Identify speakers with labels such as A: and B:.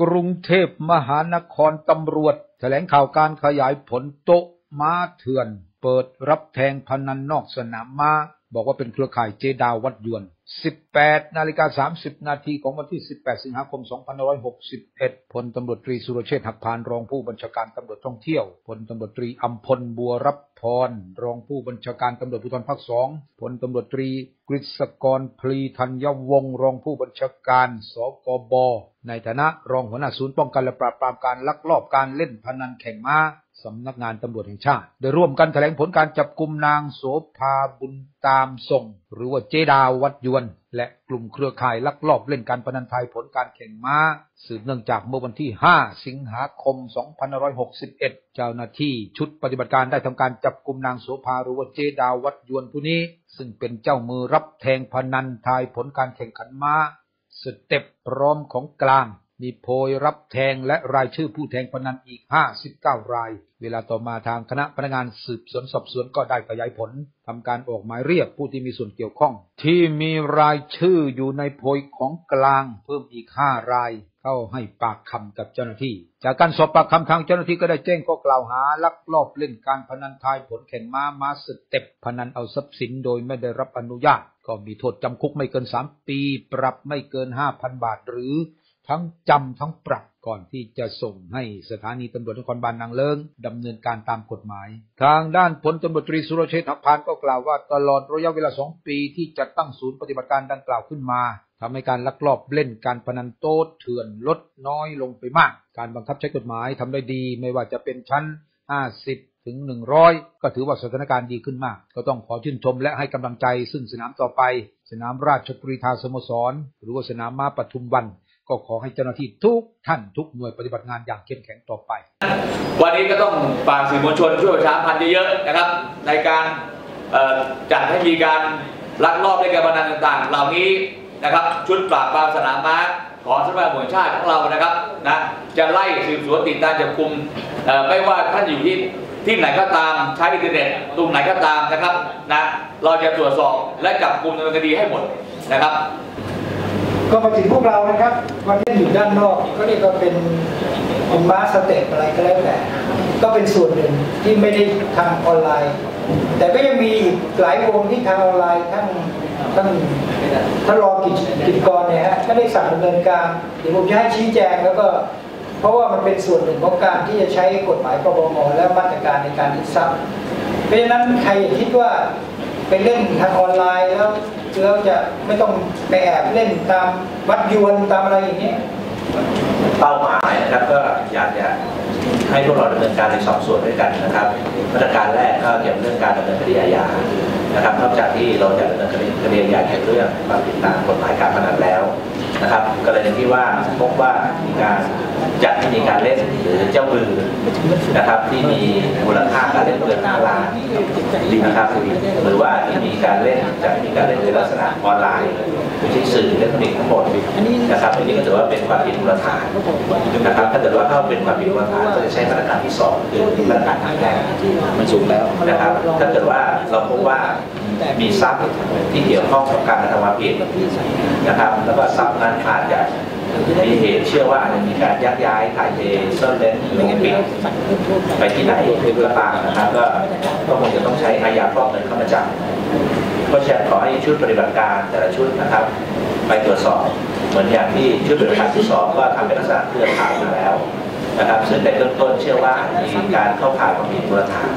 A: กรุงเทพมหานครตำรวจ แถลงข่าวการขยายผลโต๊ะม้าเถื่อน เปิดรับแทงพนันนอกสนามม้า บอกว่าเป็นเครือข่ายเจดาววัดยวน 18 นาฬิกา 30 นาทีของวันที่ 18 สิงหาคม 2561 พลตำรวจตรีสุรเชษฐ์หักพานรองผู้บัญชาการตำรวจท่องเที่ยว พลตำรวจตรีอัมพลบัวรับพร รองผู้บัญชาการตำรวจภูธรภาคสอง พลตำรวจตรีกฤษกรพลีธัญวงศ์รองผู้บัญชาการสกบ ในฐานะรองหัวหน้าศูนย์ป้องกันและปราบปรามการลักลอบการเล่นพนันแข่งม้า สำนักงานตำรวจแห่งชาติ ได้ร่วมกันแถลงผลการจับกลุ่มนางโสภาบุญตามส่ง หรือว่าเจดาววัดยวน และกลุ่มเครือข่ายลักลอบเล่นการพนันไทยผลการแข่งม้า สืบเนื่องจากเมื่อวันที่ 5 สิงหาคม 2561 เจ้าหน้าที่ชุดปฏิบัติการได้ทำการจับกลุ่มนางโสภาหรือว่าเจดาววัดยวนผู้นี้ ซึ่งเป็นเจ้ามือรับแทงพนันทายผลการแข่งขันม้าสเต็ปพร้อมของกลาง มีโพยรับแทงและรายชื่อผู้แทงพนันอีก 59 ราย เวลาต่อมาทางคณะพนักงานสืบสวนสอบสวนก็ได้ขยายผลทำการออกหมายเรียกผู้ที่มีส่วนเกี่ยวข้อง ที่มีรายชื่ออยู่ในโพยของกลางเพิ่มอีก 5 ราย เข้าให้ปากคำกับเจ้าหน้าที่ จากการสอบปากคำทางเจ้าหน้าที่ก็ได้แจ้งข้อกล่าวหาลักลอบเล่นการพนันทายผลแข่งม้าม้าสเต็ปพนันเอาทรัพย์สินโดยไม่ได้รับอนุญาต ก็มีโทษจำคุกไม่เกิน 3 ปี ปรับไม่เกิน 5,000 บาทหรือ ทั้งจำทั้งปรับก่อนที่จะส่งให้สถานีตำรวจนครบาลนางเลิงดำเนินการตามกฎหมาย ทางด้านพลตำรวจตรีสุรเชษฐ์หักพานก็กล่าวว่าตลอดระยะเวลาสองปีที่จัดตั้งศูนย์ปฏิบัติการดังกล่าวขึ้นมาทำให้การลักลอบเล่นการพนันโต๊ดเถื่อนลดน้อยลงไปมาก การบังคับใช้กฎหมายทำได้ดีไม่ว่าจะเป็นชั้น 50ถึง 100 ก็ถือว่าสถานการณ์ดีขึ้นมาก ก็ต้องขอชื่นชมและให้กำลังใจซึ่งสนามต่อไป สนามราชกรีธาสโมสร หรือว่าสนามม้าปทุมวัน ก็ขอให้เจ้าหน้าที่ทุกท่านทุกหน่วยปฏิบัติงานอย่างเข้มแข็งต่อไป
B: วันนี้ก็ต้องฝากสื่อมวลชนช่วยประชาพันธ์เยอะๆนะครับ ในการจัดให้มีการลักลอบเล่นการพนันต่างๆ เหล่านี้นะครับชุดปราบปรามสนามม้าของสำนักงานตำรวจชาติของเรานะครับนะจะไล่สืบสวนติดตามจับกลุ่มไม่ว่าท่านอยู่ที่ที่ไหนก็ตามใช้อินเทอร์เน็ตตรงไหนก็ตามนะครับนะเราจะตรวจสอบและจับกลุ่มดำเนินคดีให้หมดนะครับ
C: ก็มาถึงพวกเรานะครับวันนี้อยู่ด้านนอกก็เรียกว่าเป็นเป็นม้าสเต็ปอะไรก็แล้วแต่ก็เป็นส่วนหนึ่งที่ไม่ได้ทำออนไลน์ แต่ก็ยังมีอีกหลายวงที่ทางออนไลน์ท่านท่านท่านรองกิจกิจกรเนี่ยฮะก็ได้สั่งดำเนินการเดี๋ยวผมจะให้ชี้แจงแล้วก็เพราะว่ามันเป็นส่วนหนึ่งของการที่จะใช้กฎหมายปปงและมาตรการในการยึดทรัพย์เพราะฉะนั้นใครคิดว่าไปเล่นทางออนไลน์แล้ว แล้วจะไม่ต้องไปแอบเล่นตามวัดยวนตามอะไรอย่างเงี้
D: เป้าหมายนะครับก็อยากจะให้พวกเราดำเนินการในสอบสวนด้วยกันนะครับมาตรการแรกก็เกี่ยวกับเรื่องการดำเนินคดีอาญานะครับนอกจากที่เราจะดำเนินคดีคดีอาญาเกี่ยวกับเรื่องความผิดตามกฎหมายการพนันแล้วนะครับกรณีที่ว่าพบว่ามีการจัดให้มีการเล่นหรือเจ้ามือนะครับที่มีมูลค่าการเล่นเกิน5ล้าน นะครับหรือว่าที่มีการเล่นจัดให้มีการเล่นในลักษณะออนไลน์ไม่ใช่สื่ออิเล็กทรอนิกส์ทั้งหมดนะครับอันนี้ก็ถือว่าเป็นความผิดมูลฐานนะครับถ้าเกิดว่าเข้าเป็นความผิดมูลฐานก็จะใช้มาตรการที่สองคือมาตรการทางแพ่งมันสูงแล้วนะครับ ถ้าเกิดว่าเราพบว่ามีทรัพย์ที่เกี่ยวข้องกับการกระทำความผิดนะครับ แล้วก็ทรัพย์นั้นอาจจะมีเหตุเชื่อว่าอาจจะมีการยักย้ายถ่ายเทซ่อนเร้นหรือปิดไปที่ไหนก็ตานะครับก็ ก็คงจะต้องใช้อาญาฟอกเงินเข้ามาจับก็จะขอให้ชุดปฏิบัติการแต่ละชุดนะครับ ไปตรวจสอบเหมือนอย่างที่ชุดปฏิบัติการที่สองก็ทำเป็นลักษณะเครือข่ายมาแล้วนะครับ ซึ่งในเบื้องต้นเชื่อว่ามีการเข้าข่ายความผิดมูลฐาน